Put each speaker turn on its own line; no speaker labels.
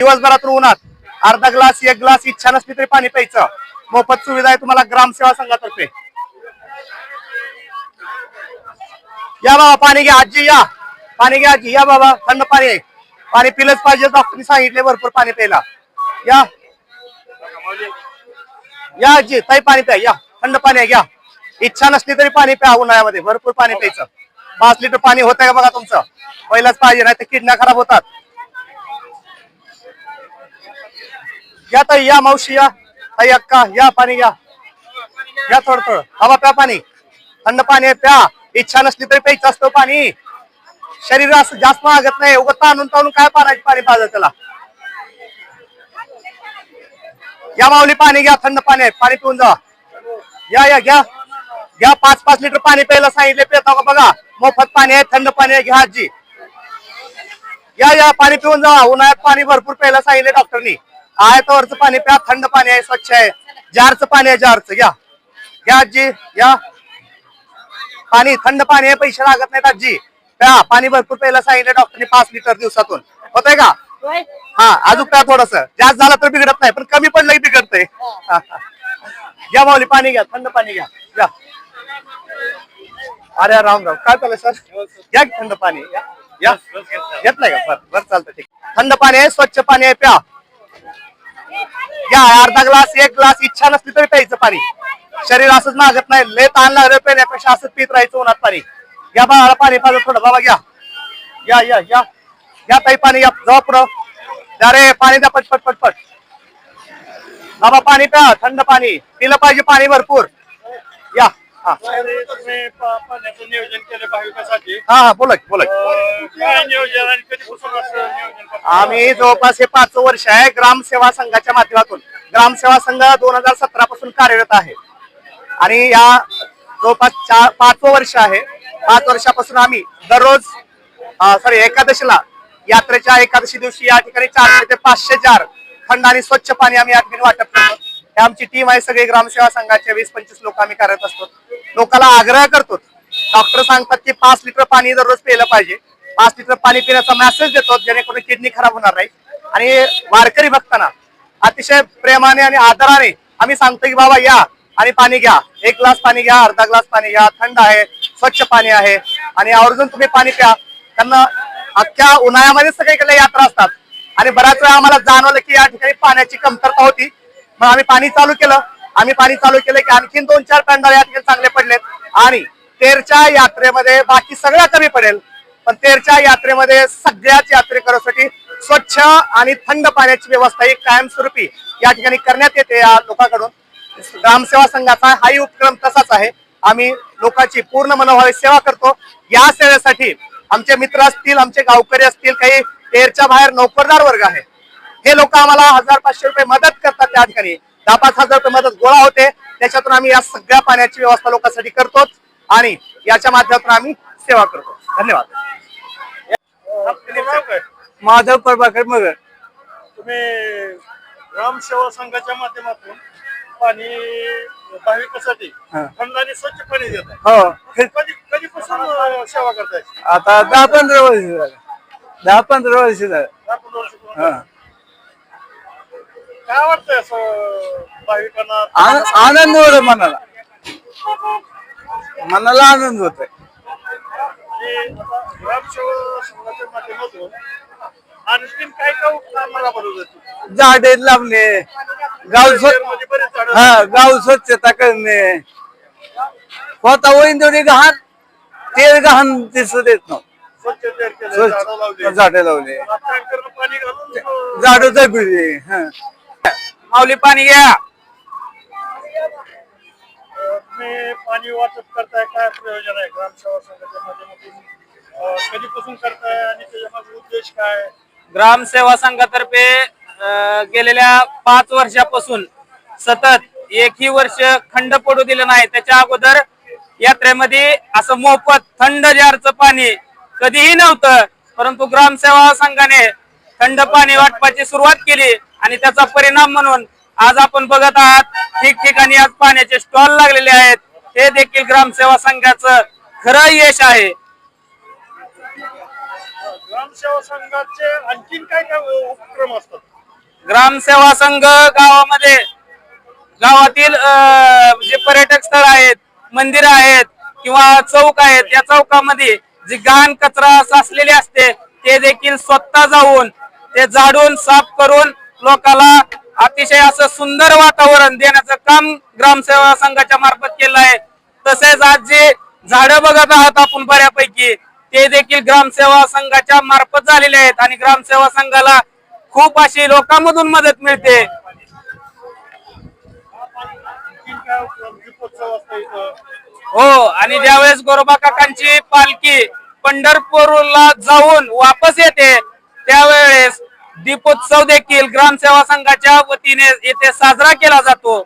दिवसभरातून उन्हात अर्धा ग्लास एक ग्लास इच्छा नसली तरी पाणी प्यायचं. मोफत सुविधा आहे तुम्हाला ग्रामसेवा संघातर्फे. या बाबा पाणी घ्या आजी या. पाणी घ्या आजी या बाबा. थंड पाणी आहे. पाणी पिलंच पाहिजे डॉक्टरनी सांगितले भरपूर पाणी प्यायला. या. या आजी ताई पाणी प्या या. थंड पाणी आहे घ्या. इच्छा नसली तरी पाणी प्या उन्हाळ्यामध्ये. भरपूर पाणी प्यायचं. पाच लिटर पाणी होतंय का बघा तुमचं? पहिलाच पाहिजे नाही तर किडण्या खराब होतात. या ताई या मावशी या. ताई अक्का या पाणी घ्या. या थोडं थोडं हवा प्या पाणी. थंड पाणी आहे प्या. इच्छा नसली तरी प्यायचं असतं हो पाणी. शरीर असं जास्त मागत नाही. उगत ताणून ताणून काय पाण्याचे पाणी पाहिजे त्याला? या माऊली पाणी घ्या. थंड पाणी आहे. पाणी पिऊन जा. या या घ्या. घ्या. पाच पाच लिटर पाणी प्यायला सांगितले. पिता का बघा. मोफत पाणी आहे थंड पाणी आहे घ्या आजी. या या. पाणी पिऊन जा. उन्हाळ्यात पाणी भरपूर प्यायला सांगितले डॉक्टरनी. आहे तर वरचं पाणी प्या थंड पाणी आहे स्वच्छ आहे. जारचं पाणी आहे जारचं. घ्या. घ्या आजी. या पाणी थंड पाणी आहे पैसे लागत नाहीत आजी. प्या. पाणी भरपूर प्यायला सांगितलं डॉक्टरने पाच लिटर दिवसातून. होतंय का? हा अजून प्या थोडस. जास्त झालं तर बिघडत नाही पण कमी पडलं की बिघडतंय. घ्या माऊली पाणी घ्या थंड पाणी घ्या. घ्या. अरे राम राम. काय चाललंय सर? घ्या थंड पाणी. या या घेतलंय का? बरं बरं चालतं ठीक थंड पाणी आहे स्वच्छ पाणी आहे प्या. घ्या अर्धा ग्लास एक ग्लास इच्छा नसली तरी प्यायचं पाणी. शरीर असंच मागत नाही. लय ताण लागलं पेण्यापेक्षा असंच पित राहायचं उन्हात पाणी. या बाळाला पाणी पाहिजे थोडं बाबा घ्या. या या या. या ताई पाणी या. जवळ पुढं. द्या रे पाणी द्या पटपट पटपट बाबा पाणी प्या. थंड पाणी. पिलं पाहिजे पाणी भरपूर. या. हा.
तुम्ही पा- पाण्याचं नियोजन केलं भाविकासाठी.
हा हा बोला की, बोला की.
अं, काय नियोजन आणि कधीपासून असं नियोजन करता?
आम्ही जवळपास हे पाच वर्ष आहे ग्रामसेवा संघाच्या माध्यमातून. ग्रामसेवा संघ दोन हजार सतरा पासून कार्यरत आहे. आणि या जवळपास चार पाच वर्ष आहे. पाच वर्षापासून आम्ही दररोज सॉरी एकादशीला यात्रेच्या एकादशी दिवशी या ठिकाणी चारशे ते पाचशे जार थंड आणि स्वच्छ पाणी आम्ही या ठिकाणी वाटप करतो. हे आमची टीम आहे सगळे ग्रामसेवा संघाचे वीस पंचवीस लोक आम्ही कार्यरत असतो. लोकांना आग्रह करतो. डॉक्टर सांगतात की पाच लिटर पाणी दररोज प्यायला पाहिजे. पाच लिटर पाणी पिण्याचा मेसेज देतो जेणेकरून किडनी खराब होणार नाही. आणि वारकरी भक्तांना अतिशय प्रेमाने आणि आदराने आम्ही सांगतो की बाबा या आणि पाणी घ्या. एक ग्लास पाणी घ्या अर्धा ग्लास पाणी घ्या थंड आहे स्वच्छ पाणी आहे. आणि आवर्जून तुम्ही पाणी प्या. त्यांना अख्ख्या उन्हाळ्यामध्ये सगळीकडे यात्रा असतात. आणि बऱ्याच वेळा आम्हाला जाणवलं की या ठिकाणी पाण्याची कमतरता होती. मग आम्ही पाणी चालू केलं. आम्ही पाणी चालू केलं की आणखीन दोन चार पॅन्डल या ठिकाणी चांगले पडलेत. आणि तेरच्या यात्रेमध्ये बाकी सगळं कमी पडेल. पण तेरच्या यात्रेमध्ये सगळ्याच यात्रेकरांसाठी स्वच्छ आणि थंड पाण्याची व्यवस्था ही कायमस्वरूपी या ठिकाणी करण्यात येते या लोकांकडून. ग्रामसेवा संघाचा हाही उपक्रम तसाच आहे. आम्ही लोकांची पूर्ण मनोभावे सेवा करतो. या सेवेसाठी आमचे मित्र असतील आमचे गावकरी असतील काही तेरच्या बाहेर नोकरदार वर्ग आहे. हे लोक आम्हाला हजार पाचशे रुपये मदत करतात त्या ठिकाणी. दहा पाच हजार रुपये मदत गोळा होते. त्याच्यातून आम्ही या सगळ्या पाण्याची व्यवस्था लोकांसाठी करतोच आणि याच्या माध्यमातून आम्ही सेवा करतो धन्यवाद?
माधव प्रभाकर मगर.
तुम्ही ग्रामसेवा संघाच्या माध्यमातून पाणी भाविकासाठी स्वच्छ पाणी देत
हो.
कधी कधीपासून सेवा करताय?
आता दहा पंधरा वर्ष झालं. दहा पंधरा वर्ष झालं.
दहा पंधरा वर्षापासून. काय वाटतंय असं भाविकांना?
आन- आनंद होतो मनाला. मनाला आनंद होतोय.
आणि आता ग्रामसेवा संघाच्या माध्यमातून आणखीन काय काय उपक्रम राबवले जातील
झाडे लावणे गाव स्व-
मध्ये बरेच झाडं
हा गाव स्वच्छता करणे. स्वतः होईन तेवढी घाण तेल घाण दिसत येत नव्हतं.
स्वच्छ केले झाडं लावली.
स्वच्छ झाडे लावले.
टँकरनं पाणी घालून अं,
झाड जगले हा. माऊली पाणी घ्या.
तुम्ही पाणी वाटप करताय काय प्रयोजन आहे ग्रामसेवा संघाच्या माध्यमातून? कधीपासून करताय आणि त्याच्यामागे उद्देश काय
ग्रामसेवा संघातर्फे गेलेल्या पाच वर्षापासून सतत एकही वर्ष खंड पडू दिलं नाही. त्याच्या अगोदर यात्रेमध्ये असं मोफत थंड जारचं पाणी कधीही नव्हतं परंतु ग्रामसेवा संघाने थंड पाणी वाटपाची सुरुवात केली. आणि त्याचा परिणाम म्हणून आज आपण बघत आहात ठिकठिकाणी आज पाण्याचे स्टॉल लागलेले आहेत. हे देखील ग्रामसेवा संघाचं खरं यश आहे.
ग्रामसेवा संघाचे आणखीन काय काय उपक्रम असतात?
ग्रामसेवा संघ गावामध्ये गावातील जे पर्यटक स्थळ आहेत मंदिर आहेत किंवा चौक आहेत या चौकामध्ये जी घाण कचरा साचलेली असते ते देखील स्वतः जाऊन ते झाडून साफ करून लोकाला अतिशय असं सुंदर वातावरण देण्याचं काम ग्रामसेवा संघाच्या मार्फत केलं आहे. तसेच आज जे झाडं बघत आहात आपण बऱ्यापैकी ते देखील ग्रामसेवा संघाच्या मार्फत झालेले आहेत आणि ग्रामसेवा संघाला खूप अशी लोकांमधून मदत मिळते. हो आणि ज्यावेळेस गोरोबा काकांची पालखी पंढरपूरला जाऊन वापस येते त्यावेळेस दीपोत्सव देखील ग्रामसेवा संघाच्या वतीने येथे साजरा केला जातो.